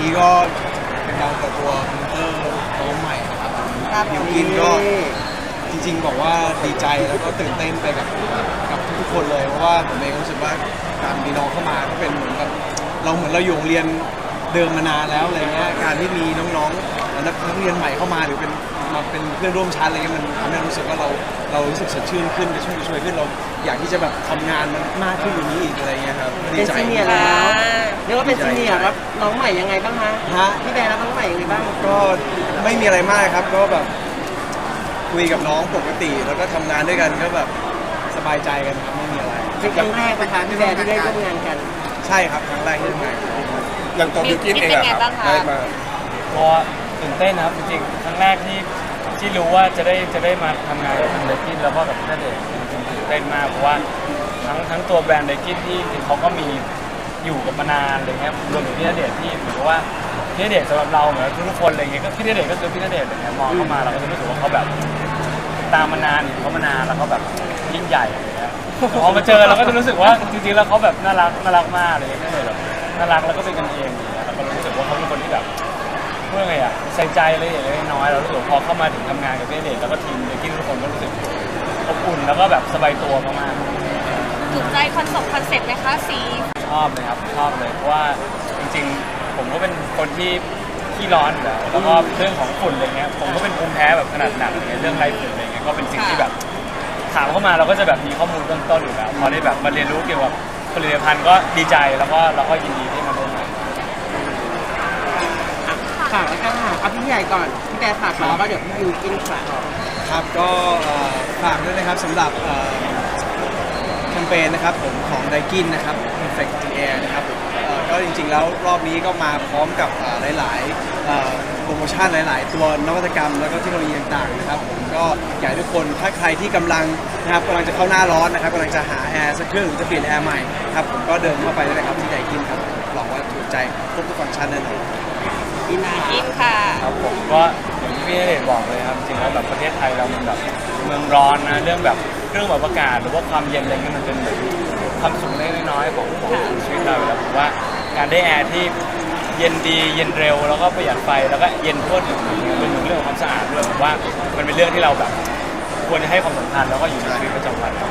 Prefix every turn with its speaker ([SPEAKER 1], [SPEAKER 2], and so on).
[SPEAKER 1] นี้ก็เป็นการเปิดตัวคอมพิวเตอร์ตัวใหม่นะครับ
[SPEAKER 2] ครับ
[SPEAKER 1] บิวกินก็จริงๆบอกว่าดีใจแล้วก็ตื่นเต้นไปกับกับทุกๆคนเลยเพราะว่าผมเองรู้สึกว่าการมีน้องเข้ามาก็เป็นเหมือนกับเราเหมือนเราอยู่โรงเรียนเดิมมานานแล้วอะไรเงี้ยการที่มีน้องๆนักนักเรียนใหม่เข้ามาหรือเป็นมาเป็นเพื่อนร่วมชั้นอะไรเงี้ยมันทำให้เรารู้สึกว่าเราเรารู้สึกสดชื่นขึ้นกระชุ่มกระชวยขึ้นเราอยากที่จะแบบทำงานมันมากขึ้นกว่านี้อีกอะไรเงี้ยครับดี
[SPEAKER 2] เป็น
[SPEAKER 1] ใจ
[SPEAKER 2] ซีเนียร์แล้วเรียกว่าเป็นซีเนียร์รับน้องใหม่ยังไงบ้างฮะ
[SPEAKER 1] ฮะ
[SPEAKER 2] พี่แบร์รับน้องใหม่ยังไงบ้าง
[SPEAKER 1] ก็ไม่มีอะไรมากครับ ก็แบบคุยกับน้องปกติ แล้วก็ทำงานด้วยกันก็แบบสบายใจกันครับไม่มีอะไร
[SPEAKER 2] เป็นครั้งแรกปะคะพี่แบร์ที่ได้ร่วมงานกัน
[SPEAKER 1] ใช่ครับครั้งแรกที่ทำงาน
[SPEAKER 3] อย่างตัวบิวกินเองอะครับได้มา
[SPEAKER 4] ก็ตื่นเต้นนะครับจริงๆครั้งแรกที่ที่รู้ว่าจะได้จะได้มาทำงานกับทางเดกินแล้วก็กับพี่ณเดชน์จริงๆตื่นเต้นมากเพราะว่าทั้งทั้งตัวแบรนด์เดกินที่จริงๆเขาก็มี อยู่กับมานานอะไรเงี้ยรวมถึงพี่ณเดชน์ที่เหมือนกับว่าพี่ณเดชน์สำหรับเราเหมือนทุกๆคนอะไรเงี้ยก็พี่ณเดชน์ก็คือพี่ณเดชน์อะไรเงี้ยมองเข้ามาเราก็จะรู้สึกว่าเขาแบบตามมานานเห็นเขามานานแล้วก็แบบยิ่งใหญ่อะไรเงี้ยพอมาเจอเราก็จะรู้สึกว่าจริงๆแล้วเขาแบบน่ารักน่ารักมากเลยพี่เดชน์แบบน่ารักแล้วก็เป็นกันเองอะไรเงี้ยแล้วก็รู้สึกว่าเขาเป็นคนที่แบบเมื่อไงอะใส่ใจอะไรอย่างเล็กน้อยแล้วรู้สึกพอเข้ามาถึงทำงานกับพี่เด็กแล้วก็ทีมเด็กกินทุกคนก็รู้สึกอบอุ่นแล้วก็แบบสบายตัวมากๆ
[SPEAKER 5] ถูกใจคอนเซ็ปต์คอนเซ็ปต์ไหมคะสี
[SPEAKER 4] ชอบเลยครับชอบเลยเพราะว่าจริงๆ ผมก็เป็นคนที่ที่ร้อนอยู่แล้วแล้วก็เรื่องของฝุ่นอะไรเงี้ยผมก็เป็นภูมิแพ้แบบขนาดหนักในเรื่องไรฝุ่นอะไรเงี้ยก็เป็นสิ่งที่แบบถามเข้ามาเราก็จะแบบมีข้อมูลเบื้องต้นอยู่แล้วพอได้แบบมาเรียนรู้เกี่ยวกับผลิตภัณฑ์ก็ดีใจแล้วก็เราก็ยินดีที่มาร่วมงาน
[SPEAKER 2] ฝากแล้วกันค่ะเอาพี่ใหญ่ก่อน พี่แบร์ฝากก่อนแล้วก็เดี๋ยวพี่ยูกินฝาก
[SPEAKER 1] ครับก็เอ่อฝากด้วยนะครับสำหรับเอ่อแคมเปญนะครับผมของไดกินนะครับ Perfect Air นะครับผมเอ่อก็จริงๆแล้วรอบนี้ก็มาพร้อมกับเอ่อหลายๆเอ่อโปรโมชั่นหลาย ๆ ตัวนวัตกรรมแล้วก็เทคโนโลยีต่างๆนะครับผมก็อยากให้ทุกคนถ้าใครที่กำลังนะครับกำลังจะเข้าหน้าร้อนนะครับกำลังจะหาแอร์สักเครื่องหรือจะเปลี่ยนแอร์ใหม่ครับผมก็เดินเข้าไปได้เลยครับที่ไดกินครับหวังว่าถูกใจครบทุกฟังก์ชันแน่นอน
[SPEAKER 2] กินอาหาร
[SPEAKER 5] กินค่ะ
[SPEAKER 4] ครับผมก็อย่างที่พี่ณเดชน์บอกเลยครับจริงๆแล้วแบบประเทศไทยเรามันแบบเมืองร้อนนะเรื่องแบบ เครื่องแบบอากาศหรือว่าความเย็นอะไรเงี้ยมันเป็นแบบความสุขเล็กๆน้อยๆของของชีวิตเราอยู่แล้วผมว่าการได้แอร์ที่เย็นดีเย็นเร็วแล้วก็ประหยัดไฟแล้วก็เย็นทั่วถึงอย่เงี้ยรวมถึงเรื่องของความสะอาดด้วยผมว่ามันเป็นเรื่องที่เราแบบควรจะให้ความสำคัญแล้วก็อยู่ในชีวิตประจำวันครับ